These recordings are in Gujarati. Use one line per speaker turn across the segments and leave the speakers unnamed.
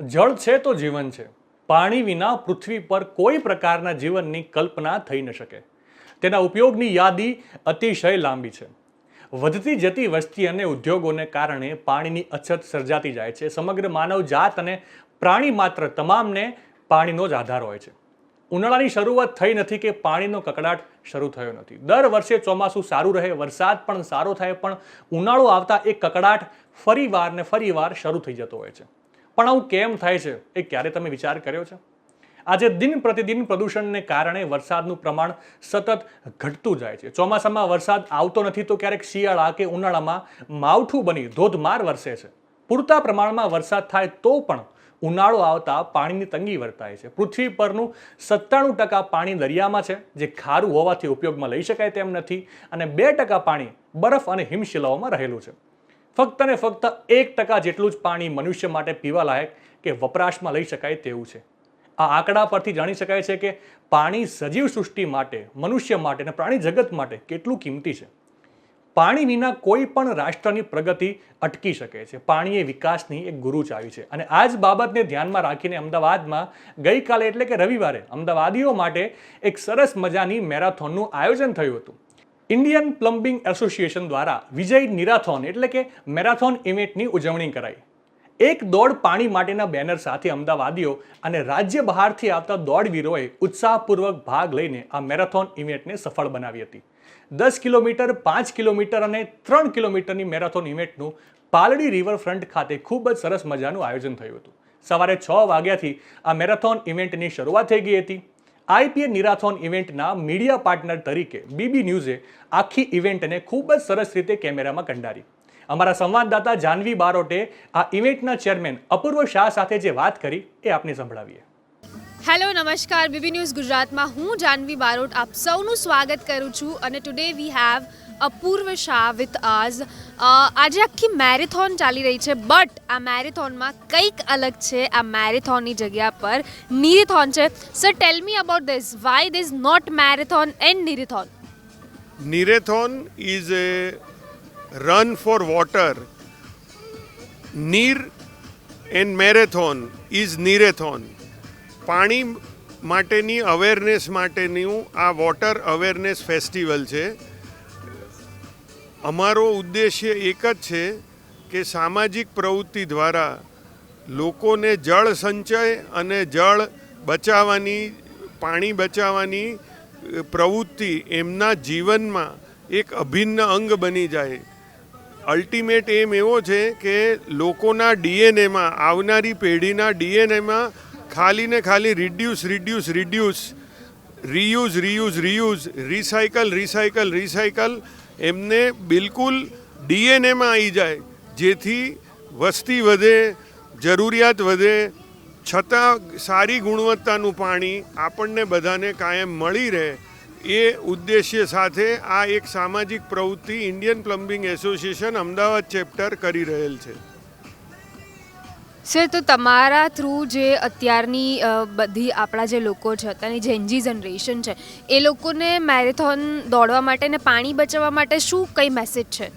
જળ છે તો જીવન છે. પાણી વિના પૃથ્વી પર કોઈ પ્રકારના જીવનની કલ્પના થઈ ન શકે. તેના ઉપયોગની યાદી અતિશય લાંબી છે. વધતી જતી વસ્તી અને ઉદ્યોગોને કારણે પાણીની અછત સર્જાતી જાય છે. સમગ્ર માનવ જાત અને પ્રાણી માત્ર તમામને પાણીનો જ આધાર હોય છે. ઉનાળાની શરૂઆત થઈ નથી કે પાણીનો કકડાટ શરૂ થયો નથી. દર વર્ષે ચોમાસું સારું રહે, વરસાદ પણ સારો થાય, પણ ઉનાળો આવતા એ કકડાટ ફરીવાર ને ફરીવાર શરૂ થઈ જતો હોય છે. પણ આવું કેમ થાય છે એ ક્યારે તમે વિચાર કર્યો છે? આજે દિન પ્રતિદિન પ્રદૂષણને કારણે વરસાદનું પ્રમાણ સતત ઘટતું જાય છે. ચોમાસામાં વરસાદ આવતો નથી તો ક્યારેક શિયાળા કે ઉનાળામાં માવઠું બની ધોધમાર વરસે છે. પૂરતા પ્રમાણમાં વરસાદ થાય તો પણ ઉનાળો આવતા પાણીની તંગી વર્તાય છે. પૃથ્વી પરનું સત્તાણું ટકા પાણી દરિયામાં છે, જે ખારું હોવાથી ઉપયોગમાં લઈ શકાય તેમ નથી અને બે ટકા પાણી બરફ અને હિમશિલાઓમાં રહેલું છે. ફક્ત ને ફક્ત એક ટકા જેટલું જ પાણી મનુષ્ય માટે પીવા લાયક કે વપરાશમાં લઈ શકાય તેવું છે. આ આંકડા પરથી જાણી શકાય છે કે પાણી સજીવ સૃષ્ટિ માટે, મનુષ્ય માટે અને પ્રાણી જગત માટે કેટલું કિંમતી છે. પાણી વિના કોઈ પણ રાષ્ટ્રની પ્રગતિ અટકી શકે છે. પાણી એ વિકાસની એક ગુરુ ચાવી છે. અને આ જ બાબતને ધ્યાનમાં રાખીને અમદાવાદમાં ગઈકાલે એટલે કે રવિવારે અમદાવાદીઓ માટે એક સરસ મજાની મેરાથોનનું આયોજન થયું હતું. ઇન્ડિયન પ્લમ્બિંગ એસોસિએશન દ્વારા વિજય નિરાથોન એટલે કે મેરાથોન ઇવેન્ટની ઉજવણી કરાઈ. એક દોડ પાણી માટેના બેનર સાથે અમદાવાદીઓ અને રાજ્ય બહારથી આવતા દોડવીરોએ ઉત્સાહપૂર્વક ભાગ લઈને આ મેરાથોન ઇવેન્ટને સફળ બનાવી હતી. દસ કિલોમીટર, પાંચ કિલોમીટર અને ત્રણ કિલોમીટરની મેરાથોન ઇવેન્ટનું પાલડી રિવરફ્રન્ટ ખાતે ખૂબ જ સરસ મજાનું આયોજન થયું હતું. સવારે છ વાગ્યાથી આ મેરાથોન ઇવેન્ટની શરૂઆત થઈ ગઈ હતી. આઈપીએ નિરાથોન ઇવેન્ટના મીડિયા પાર્ટનર તરીકે બીબી ન્યૂઝે આખી ઇવેન્ટને ખૂબ જ સરસ રીતે કેમેરામાં કંડારી. અમારા સંવાદદાતા જાનવી બારોટે આ ઇવેન્ટના ચેરમેન અપૂર્વ શાહ સાથે જે વાત કરી એ આપને સંભળાવીએ.
હેલો, નમસ્કાર. બીબી ન્યૂઝ ગુજરાતમાં હું જાનવી બારોટ આપ સૌનું સ્વાગત કરું છું અને today we have Apurva Shah with us આજે આખી મેરેથોન ચાલી રહી છે બટ આ મેરેથોનમાં કંઈક અલગ છે. આ મેરેથોનની જગ્યા પર નીરેથોન છે. Sir tell me about this why this not marathon and Nirathon
Nirathon is a run for water neer and marathon is Nirathon. પાણી માટેની અવેરનેસ માટેનું આ વોટર અવેરનેસ ફેસ્ટિવલ છે. અમારો ઉદ્દેશ્ય એક જ છે કે સામાજિક પ્રવૃત્તિ દ્વારા લોકોને જળ સંચય અને જળ બચાવવાની, પાણી બચાવવાની પ્રવૃત્તિ એમના જીવનમાં એક અભિન્ન અંગ બની જાય. અલ્ટિમેટ એમ એવો છે કે લોકોના ડીએનએમાં આવનારી પેઢીના ડીએનએમાં ખાલી ને ખાલી reduce reduce reduce reuse reuse reuse recycle recycle recycle એમને બિલકુલ ડીએનએમાં આવી જાય, જેથી વસ્તી વધે, જરૂરિયાત વધે, છતાં સારી ગુણવત્તાનું પાણી આપણને બધાને કાયમ મળી રહે, એ ઉદ્દેશ્ય સાથે આ એક સામાજિક પ્રવૃત્તિ Indian plumbing association Ahmedabad chapter કરી રહેલ છે.
સર તો તમારા થ્રુ જે અત્યારની બધી આપણા જે લોકો છે, અત્યારની જેનજી જનરેશન છે, એ લોકોને મેરેથોન દોડવા માટે ને પાણી બચાવવા માટે શું કઈ મેસેજ છે?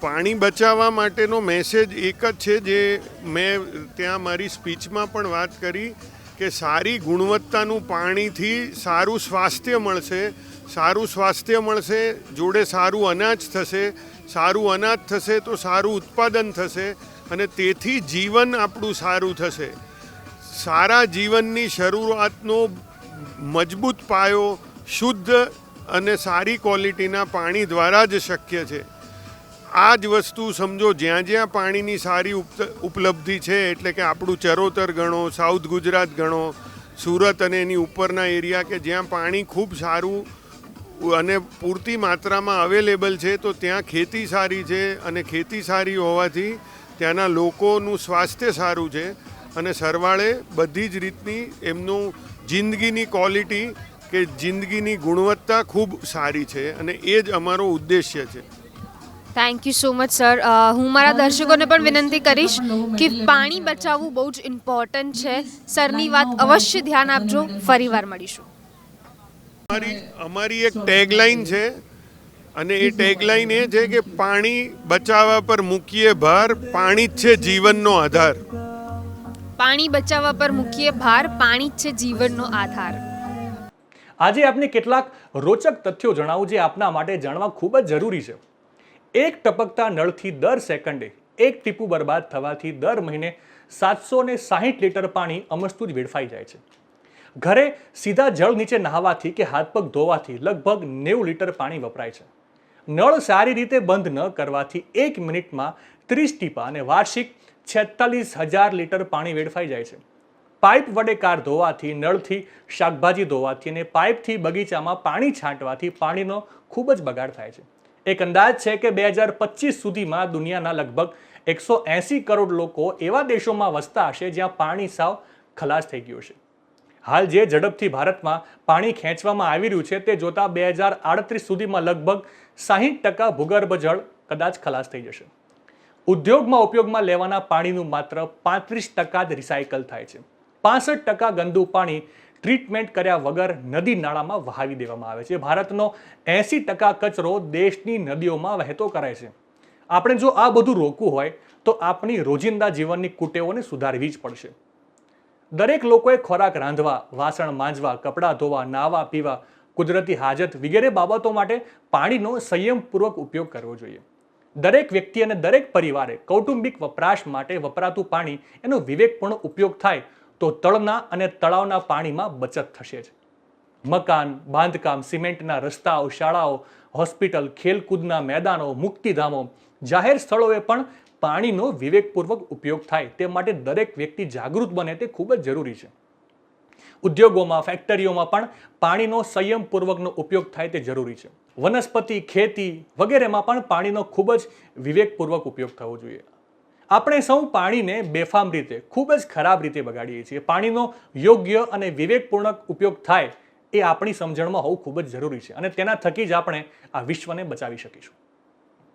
પાણી બચાવવા માટેનો મેસેજ એક જ છે જે મેં ત્યાં મારી સ્પીચમાં પણ વાત કરી કે સારી ગુણવત્તાનું પાણીથી સારું સ્વાસ્થ્ય મળશે, સારું સ્વાસ્થ્ય મળશે, જોડે સારું અનાજ થશે, સારું અનાજ થશે તો સારું ઉત્પાદન થશે અને તેથી જીવન આપણું સારું થશે. સારા જીવનની શરૂઆતનો મજબૂત પાયો શુદ્ધ અને સારી ક્વોલિટીના પાણી દ્વારા જ શક્ય છે. આ જ વસ્તુ સમજો, જ્યાં જ્યાં પાણીની સારી ઉપ- ઉપલબ્ધિ છે, એટલે કે આપણું ચરોતર ગણો, સાઉથ ગુજરાત ગણો, સુરત અને એની ઉપરના એરિયા કે જ્યાં પાણી ખૂબ સારું અને પૂરતી માત્રામાં અવેલેબલ છે, તો ત્યાં ખેતી સારી છે અને ખેતી સારી હોવાથી ત્યાંના લોકોનું સ્વાસ્થ્ય સારું છે અને સરવાળે બધી જ રીતની એમનું જિંદગીની ક્વોલિટી કે જિંદગીની ગુણવત્તા ખૂબ સારી છે અને એ જ અમારો ઉદ્દેશ્ય છે.
Thank you so much sir હું મારા દર્શકોને પણ વિનંતી કરીશ કે પાણી બચાવવું બહુ જ ઇમ્પોર્ટન્ટ છે. સરની વાત અવશ્ય ધ્યાન આપજો. ફરીવાર મળીશું.
અમારી અમારી એક ટેગલાઇન છે અને એ ટેગલાઇન એ છે કે પાણી બચાવવા પર મૂકીએ ભાર પાણી જ છે જીવનનો આધાર.
પાણી બચાવવા પર મૂકીએ ભાર પાણી જ છે જીવનનો આધાર.
આજે આપને કેટલાક રોચક તથ્યો જણાવું જે આપના માટે જાણવા ખૂબ જ જરૂરી છે. એક ટપકતા નળથી દર સેકન્ડે એક ટીપું બરબાદ થવાથી દર મહિને સાતસો ને સાહીઠ લીટર પાણી અમસ્તું જ વેડફાઈ જાય છે. ઘરે સીધા જળ નીચે નહાવાથી કે હાથ પગ ધોવાથી લગભગ નેવું લીટર પાણી વપરાય છે. નળ સારી રીતે બંધ ન કરવાથી એક મિનિટમાં ત્રીસ ટીપા અને વાર્ષિક છેતાલીસ હજાર લીટર પાણી વેડફાઈ જાય છે. પાઇપ વડે કાર ધોવાથી, નળથી, શાકભાજી ધોવાથી અને પાઇપથી બગીચામાં પાણી છાંટવાથી પાણીનો ખૂબ જ બગાડ થાય છે. એક અંદાજ છે કે બે હજાર પચીસ સુધીમાં દુનિયાના લગભગ એકસો એંસી કરોડ લોકો એવા દેશોમાં વસતા હશે જ્યાં પાણી સાવ ખલાસ થઈ ગયું છે હાલ જે ઝડપથી ભારતમાં પાણી ખેંચવામાં આવી રહ્યું છે તે જોતા બે હજાર આડત્રીસ સુધીમાં લગભગ સાહીઠ ટકા ભૂગર્ભ જળ કદાચ ખલાસ થઈ જશે. ઉદ્યોગમાં ઉપયોગમાં લેવાના પાણીનું માત્ર પાંત્રીસ ટકા જ રિસાયકલ થાય છે. પાસઠ ટકા ગંદુ પાણી ટ્રીટમેન્ટ કર્યા વગર નદી નાળામાં વહાવી દેવામાં આવે છે. ભારતનો એંસી ટકા કચરો દેશની નદીઓમાં વહેતો કરાય છે. આપણે જો આ બધું રોકવું હોય તો આપણી રોજિંદા જીવનની કુટેવોને સુધારવી જ પડશે. દરેક લોકોએ ખોરાક રાંધવા, વાસણ માંજવા, કપડાં ધોવા, નાવા પીવા, કુદરતી હાજત વગેરે બાબતો માટે પાણીનો સંયમપૂર્વક ઉપયોગ કરવો જોઈએ. દરેક વ્યક્તિ અને દરેક પરિવારે કૌટુંબિક વપરાશ માટે વપરાતું પાણી, એનો વિવેકપૂર્ણ ઉપયોગ થાય તો તળના અને તળાવના પાણીમાં બચત થશે જ. મકાન, બાંધકામ, સિમેન્ટના રસ્તાઓ, શાળાઓ, હોસ્પિટલ, ખેલકૂદના મેદાનો, મુક્તિધામો, જાહેર સ્થળોએ પણ પાણીનો વિવેકપૂર્વક ઉપયોગ થાય તે માટે દરેક વ્યક્તિ જાગૃત બને તે ખૂબ જ જરૂરી છે. ઉદ્યોગોમાં, ફેક્ટરીઓમાં પણ પાણીનો સંયમપૂર્વકનો ઉપયોગ થાય તે જરૂરી છે. વનસ્પતિ, ખેતી વગેરેમાં પણ પાણીનો ખૂબ જ વિવેકપૂર્વક ઉપયોગ થવો જોઈએ. આપણે સૌ પાણીને બેફામ રીતે, ખૂબ જ ખરાબ રીતે બગાડીએ છીએ. પાણીનો યોગ્ય અને વિવેકપૂર્ણક ઉપયોગ થાય એ આપણી સમજણમાં હોવું ખૂબ જ જરૂરી છે અને તેના થકી જ આપણે આ વિશ્વને બચાવી શકીશું.